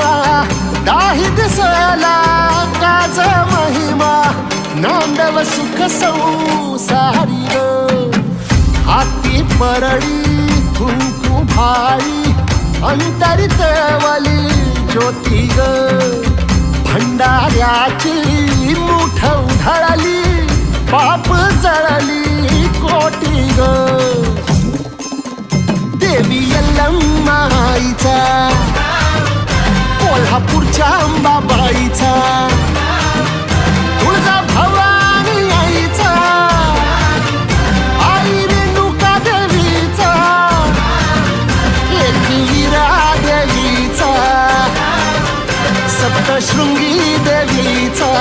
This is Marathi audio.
महिमा दाही दिसला काज महिमा नांदव सुख संसारी. हाती परळी कुंकू भाई अंतरित वली ज्योती ग. भंडाऱ्याची मुठ उधळली पाप जळली कोटी ग. देवी यल्लम माईचा अंबाबाईचा तुळजा भवानी आईचा आई रेणुका देवीचा एकविरा देवीचा सप्तशृंगी देवीचा